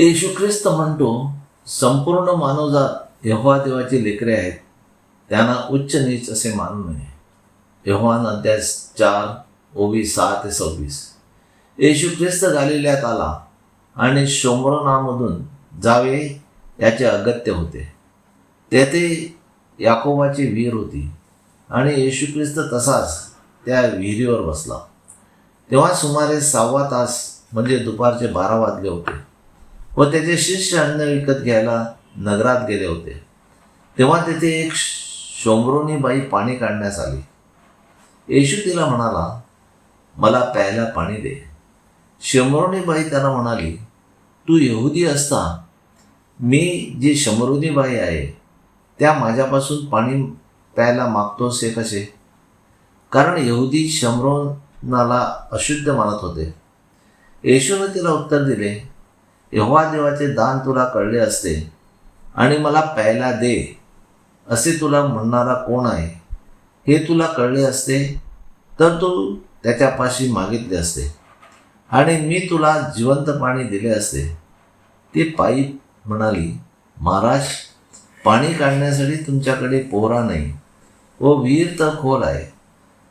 येशू ख्रिस्त म्हणतो संपूर्ण मानवजात यहोवा देवाची लेकरे आहेत. त्यांना उच्च नीच असे मानू नये. यहोवान अध्याय चार ओवी सहा ते सव्वीस. येशू ख्रिस्त गालिल्यात आला आणि शोमरोनामधून जावे याचे अगत्य होते. तेथे याकोबाची विहीर होती आणि येशू ख्रिस्त तसाच त्या विहिरीवर बसला. तेव्हा सुमारे सहावा तास म्हणजे दुपारचे बारा वाजले होते. व त्याचे शिष्य अन्न विकत घ्यायला नगरात गेले होते. तेव्हा तेथे एक शोमरोनी बाई पाणी काढण्यास आली. येशू तिला म्हणाला मला प्यायला पाणी दे. शंभरोनी बाई त्याला म्हणाली तू यहुदी असता. मी जी शंभरोनी बाई आहे त्या माझ्यापासून पाणी प्यायला मागतोस हे कसे? कारण यहुदी शंभरोनाला अशुद्ध मानत होते. येशूने तिला उत्तर दिले यहोवा देवाचे दान तुला कळले असते आणि मला प्यायला दे असे तुला म्हणणारा कोण आहे? हे तुला कळले असते तर तू त्याच्यापाशी मागितले असते. आणि मी तुला जिवंत पाणी दिले असते. ती पायी म्हणाली महाराज पाणी काढण्यासाठी तुमच्याकडे पोहरा नाही. हो व विहीर तर खोल आहे.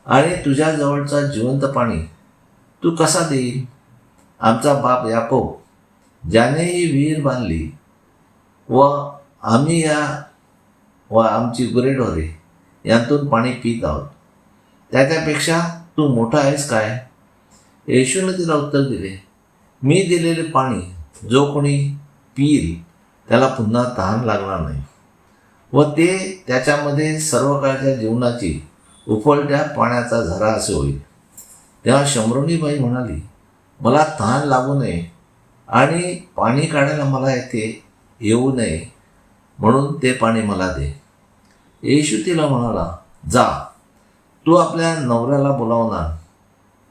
आणि तुझ्याजवळचा जिवंत पाणी तू कसा देईल? आमचा बाप याकोब ज्याने ही विहीर बांधली व आम्ही या व आमची गुरेढोरे यांतून पाणी पित आहोत. त्याच्यापेक्षा तू मोठा आहेस काय? येशूने तिला उत्तर दिले मी दिलेले पाणी जो कोणी पिईल त्याला पुन्हा तहान लागणार नाही. व ते त्याच्यामध्ये सर्व काळच्या जीवनाची उफळत्या पाण्याचा झरा असे होईल. तेव्हा शंभरुणीबाई म्हणाली मला तहान लागू नये. आणि पाणी काढायला मला येथे येऊ नये म्हणून ते पाणी मला दे. येशू तिला म्हणाला जा तू आपल्या नवऱ्याला बोलावणार.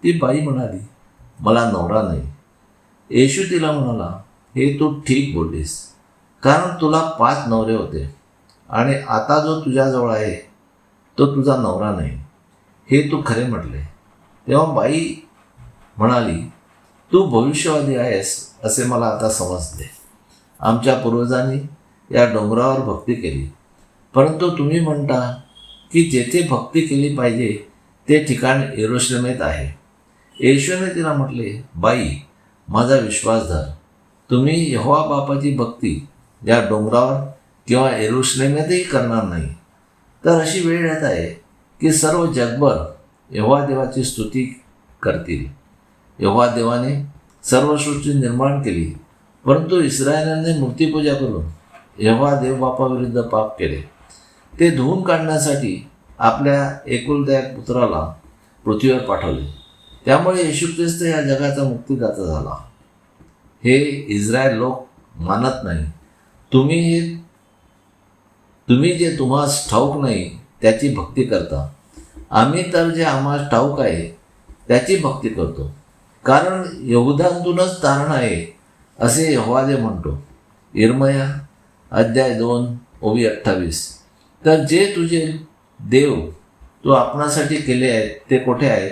ती बाई म्हणाली मला नवरा नाही. येशू तिला म्हणाला हे तू ठीक बोललीस कारण तुला पाच नवरे होते आणि आता जो तुझ्याजवळ आहे तो तुझा नवरा नाही. हे तू खरे म्हटले. तेव्हा बाई म्हणाली तू भविष्यवादी आहेस असे मला आता समजते आमच्या पूर्वजांनी या डोंगरावर भक्ती केली. परंतु तुम्ही म्हणता की जेथे भक्ती केली पाहिजे ते ठिकाण एरोश्रमेत आहे. येशूने तिला म्हटले बाई माझा विश्वास धर. तुम्ही यहोवा बापाची भक्ती या डोंगरावर किंवा एरुश्लेमेतही करणार नाही. तर अशी वेळ येत आहे की सर्व जगभर यहोवा देवाची स्तुती करतील. यहोवा देवाने सर्व सृष्टी निर्माण केली. परंतु इस्रायलाने मूर्तीपूजा करून यहोवा देवबापाविरुद्ध पाप केले. ते धुवून काढण्यासाठी आपल्या एकुलत्या पुत्राला पृथ्वीवर पाठवले. त्यामुळे येशू ख्रिस्त या जगाचा मुक्तीदाता झाला. हे इस्रायल लोक मानत नाही. तुम्ही हे तुम्ही जे तुम्हास ठाऊक नाही त्याची भक्ती करता. आम्ही तर जे आम्हाला ठाऊक आहे त्याची भक्ती करतो. कारण यहुदांतूनच तारण आहे असे यहोवादे म्हणतो. इरमया अध्याय दोन ओवी अठ्ठावीस. तर जे तुझे देव तू आपणासाठी केले आहेत ते कोठे आहेत?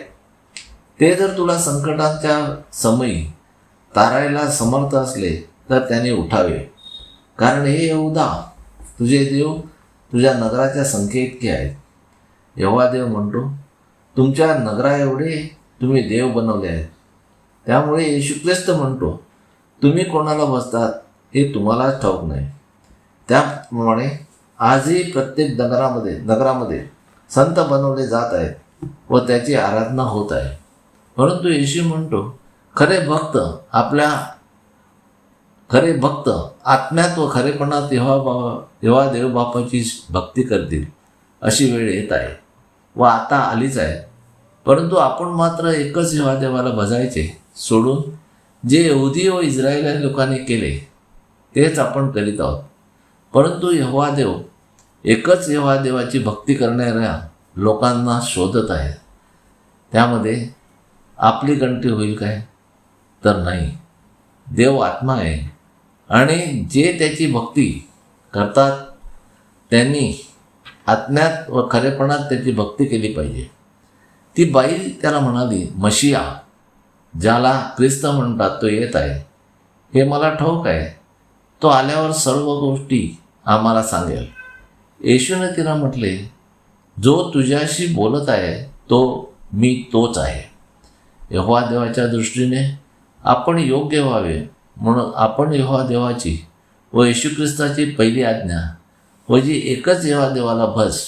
ते जर तुला संकटांच्या समयी तारायला समर्थ असले तर त्याने उठावे. कारण हे यहुदा तुझे देव तुझ्या नगराच्या संख्येइतके आहेत. यहोवा देव म्हणतो तुमच्या नगरा एवढे तुम्ही देव बनवले आहेत. त्यामुळे येशू ख्रिस्त म्हणतो तुम्ही कोणाला बसतात हे तुम्हालाच ठाऊक नाही. त्याप्रमाणे आजही प्रत्येक नगरामध्ये नगरामध्ये संत बनवले जात आहेत व त्याची आराधना होत आहे. परंतु येशू म्हणतो खरे भक्त आपल्या खरे भक्त आत्म्यात व खरेपणात तेव्हा बा तेव्हा देवबापाची भक्ती करतील. अशी वेळ येत आहे व आता आलीच आहे. परंतु आपण मात्र एकच जेव्हा देवाला भजायचे सोडून जे यहुदी व इस्रायली लोकांनी केले तेच आपण करीत आहोत. परंतु यहोवा देव एकच यहोवा देवाची भक्ती करणाऱ्या लोकांना शोधत आहे. त्यामध्ये आपली गणती होईल काय? तर नाही. देव आत्मा आहे. आणि जे त्याची भक्ती करतात त्यांनी आत्म्यात व खरेपणात त्याची भक्ती केली पाहिजे. ती बाई त्याला म्हणाली मशिया ज्याला ख्रिस्त म्हणतात तो येत आहे. हे मला ठाऊक आहे. तो आल्यावर सर्व गोष्टी आम्हाला सांगेल. येशूने तिला म्हटले जो तुझ्याशी बोलत आहे तो मी तोच आहे. यहोवा देवाच्या दृष्टीने आपण योग्य व्हावे म्हणून आपण यहोवा देवाची व येशू ख्रिस्ताची पहिली आज्ञा व जी एकच यहोवा देवाला भस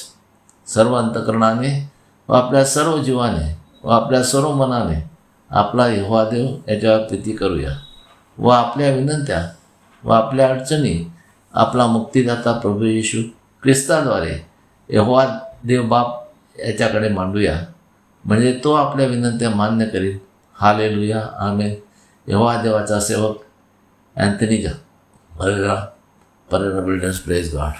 सर्व अंतकरणाने व आपल्या सर्व जीवाने व आपल्या सर्व मनाने आपला यहोवा देव याच्यावर प्रीती करूया. व आपल्या विनंत्या व आपल्या अडचणी आपला मुक्तिदाता प्रभू येशू ख्रिस्ताद्वारे यहोवा देव बाप याच्याकडे मांडूया. म्हणजे तो आपल्या विनंत्या मान्य करील. हालेलुया. आमेन. यहोवा देवाचा सेवक अँथनी जा. Pereira Pereira builders praise God.